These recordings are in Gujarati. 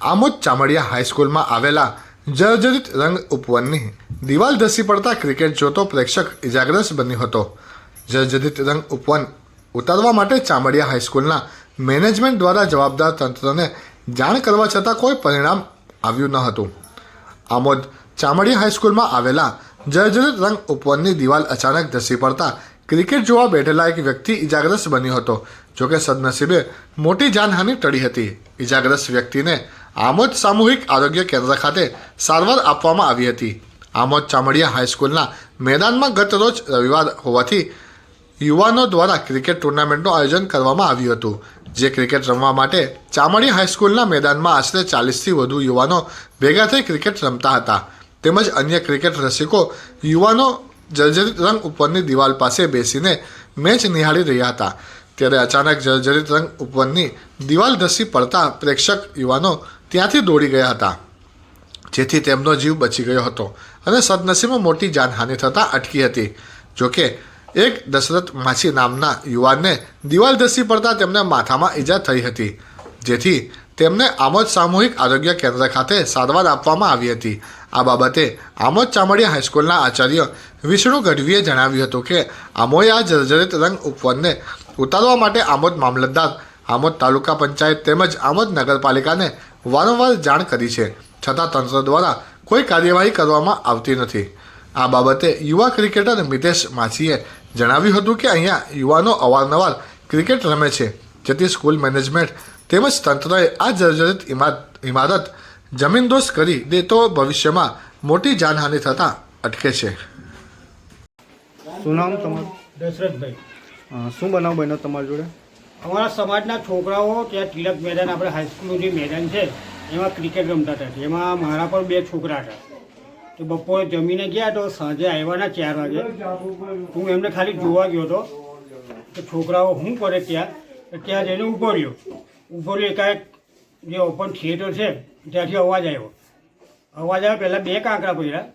આમોદ ચામડિયા હાઈસ્કૂલમાં આવેલા જર્જરિત રંગ ઉપવનની દિવાલ ધસી પડતા ક્રિકેટ જોતો પ્રેક્ષક ઇજાગ્રસ્ત બન્યો હતો. જર્જરિત રંગ ઉપવન ઉતારવા માટે ચામડિયા હાઈસ્કૂલના મેનેજમેન્ટ દ્વારા જવાબદાર તંત્રને જાણ કરવા છતાં કોઈ પરિણામ આવ્યું ન હતું. આમોદ ચામડિયા હાઈસ્કૂલમાં આવેલા જર્જરિત રંગ ઉપવનની દિવાલ અચાનક ધસી પડતા ક્રિકેટ જોવા બેઠેલા એક વ્યક્તિ ઇજાગ્રસ્ત બન્યો હતો, જોકે સદનસીબે મોટી જાનહાનિ ટળી હતી. ઇજાગ્રસ્ત વ્યક્તિને આમોદ સામૂહિક આરોગ્ય કેન્દ્ર ખાતે સારવાર આપવામાં આવી હતી. આમોદ ચામડિયા હાઈસ્કૂલના મેદાનમાં ગત રોજ રવિવાર હોવાથી યુવાનો દ્વારા ક્રિકેટ ટુર્નામેન્ટનું આયોજન કરવામાં આવ્યું હતું, જે ક્રિકેટ રમવા માટે ચામડી હાઈસ્કૂલના મેદાનમાં આશરે ચાલીસથી વધુ યુવાનો ભેગા થઈ ક્રિકેટ રમતા હતા. તેમજ અન્ય ક્રિકેટ રસિકો યુવાનો જર્જરિત રંગ ઉપરની દિવાલ પાસે બેસીને મેચ નિહાળી રહ્યા હતા. ત્યારે અચાનક જર્જરિત રંગ ઉપરની દિવાલ ધસી પડતા પ્રેક્ષક યુવાનો ત્યાંથી દોડી ગયા હતા, જેથી તેમનો જીવ બચી ગયો હતો અને સદનસીબમાં મોટી જાનહાનિ થતાં અટકી હતી. જોકે, એક દશરથ માછી નામના યુવાનને દિવાલ ધસી પડતા તેમને માથામાં ઈજા થઈ હતી, જેથી તેમને આમોદ સામૂહિક આરોગ્ય કેન્દ્ર ખાતે સારવાર આપવામાં આવી હતી. આ બાબતે આમોદ ચામડિયા હાઈસ્કૂલના આચાર્ય વિષ્ણુ ગઢવીએ જણાવ્યું હતું કે, આમોએ આ જર્જરિત રંગ ઉપવનને ઉતારવા માટે આમોદ મામલતદાર, આમોદ તાલુકા પંચાયત તેમજ આમોદ નગરપાલિકાને વારંવાર જાણ કરી છે. છતાં તંત્ર દ્વારા કોઈ કાર્યવાહી કરવામાં આવતી નથી. આ બાબતે યુવા ક્રિકેટર મિતેશ માછીએ જણાવ્યું હતું કે અહીંયા યુવાનો અવારનવાર ક્રિકેટ રમે છે જેથી સ્કૂલ મેનેજમેન્ટ તેમજ તંત્રએ આ જર્જરિત ઇમારત જમીનદોસ્ત કરી દે તો ભવિષ્યમાં મોટી જાનહાનિ થતાં અટકે છે. શું નામ તમારું? દશરથભાઈ. શું બનાવ બન્યો તમારી જોડે? અમારા સમાજના છોકરાઓ ત્યાં તિલક મેદાન, આપણે હાઈસ્કૂલનું જે મેદાન છે, એમાં ક્રિકેટ રમતા હતા. એમાં મારા પણ બે છોકરા હતા. તો બપોરે જમીને ગયા તો સાંજે આવ્યાના ચાર વાગે. હું એમને ખાલી જોવા ગયો હતો તો છોકરાઓ શું કરે ત્યાં? ત્યાં જઈને ઊભો રહ્યો. ઊભો રહ્યો એકાએક જે ઓપન થિયેટર છે, ત્યાંથી અવાજ આવ્યો. અવાજ આવ્યો પહેલાં બે કાંકરા પડ્યા.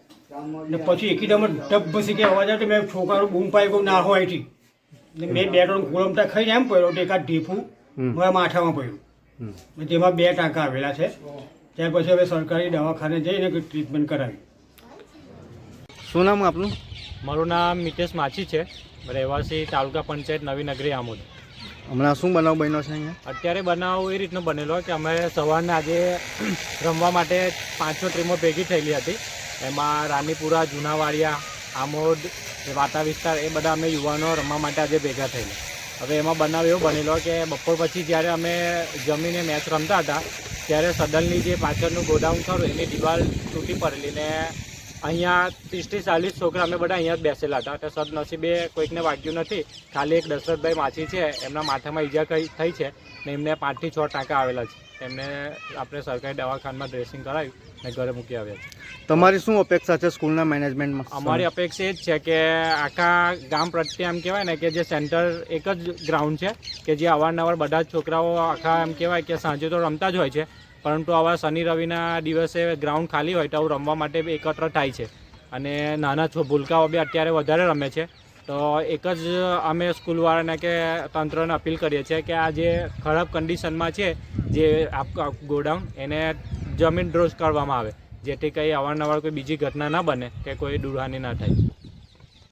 ને પછી એકદમ ડબ્બસી કે અવાજ આવ્યો તો મેં છોકરાનું બૂમ પાઈ ગયું ના હોય મેં બે ત્રણ ગોળમટા ખાઈને એમ પડ્યો તો એકાદ ઢીફું મારા માથામાં પડ્યું. તેમાં જેમાં બે ટાંકા આવેલા છે. ત્યાર પછી હવે સરકારી દવાખાને જઈને ટ્રીટમેન્ટ કરાવી. શું નામ આપનું? મારું નામ મિતેશ માછી છે. રહેવાસી તાલુકા પંચાયત નવી નગરી આમોદ. હમણાં શું બનાવ બન્યો છે અહીંયા? અત્યારે બનાવ એ રીતનો બનેલો કે અમે સવારને આજે રમવા માટે પાંચ છ ટ્રીમો ભેગી થયેલી હતી. એમાં રાનીપુરા જૂનાવાડિયા આમોદ વાતા વિસ્તાર એ બધા અમે યુવાનો રમવા માટે આજે ભેગા થયેલા હવે એમાં બનાવ એવો બનેલો કે બપોર પછી જ્યારે અમે જમીને મેચ રમતા હતા, ત્યારે સદનની જે પાછળનું ગોડાઉન ખરું, એની દિવાલ તૂટી પડેલી ને અહીંયા ત્રીસથી ચાલીસ છોકરા અમે બધા અહીંયા જ બેસેલા હતા. તો સદનસીબે કોઈકને વાગ્યું નથી. ખાલી એક દશરથભાઈ માછી છે એમના માથામાં ઈજા થઈ છે ને એમને પાંચથી છ ટાંકા આવેલા છે. એમને આપણે સરકારી દવાખાનામાં ડ્રેસિંગ કરાવ્યું ને ઘરે મૂકી આવ્યા છે. તમારી શું અપેક્ષા છે સ્કૂલના મેનેજમેન્ટમાં? અમારી અપેક્ષા એ જ છે કે આખા ગામ પ્રત્યે એમ કહેવાય ને કે જે સેન્ટર એક જ ગ્રાઉન્ડ છે કે જે અવારનવાર બધા જ છોકરાઓ આખા એમ કહેવાય કે સાંજે તો રમતા જ હોય છે. પરંતુ આવા શનિ રવિના દિવસે ગ્રાઉન્ડ ખાલી હોય તો આવું રમવા માટે એકત્ર થાય છે. અને નાના ભૂલકાઓ બી અત્યારે વધારે રમે છે. તો એક જ અમે સ્કૂલવાળાને કે તંત્રને અપીલ કરીએ છીએ કે આ જે ખરાબ કન્ડિશનમાં છે, જે આપ ગોડાઉન, એને જમીન ડ્રોઝ કરવામાં આવે. જેથી કંઈ અવારનવાર કોઈ બીજી ઘટના ના બને કે કોઈ દુરહાની ના થાય.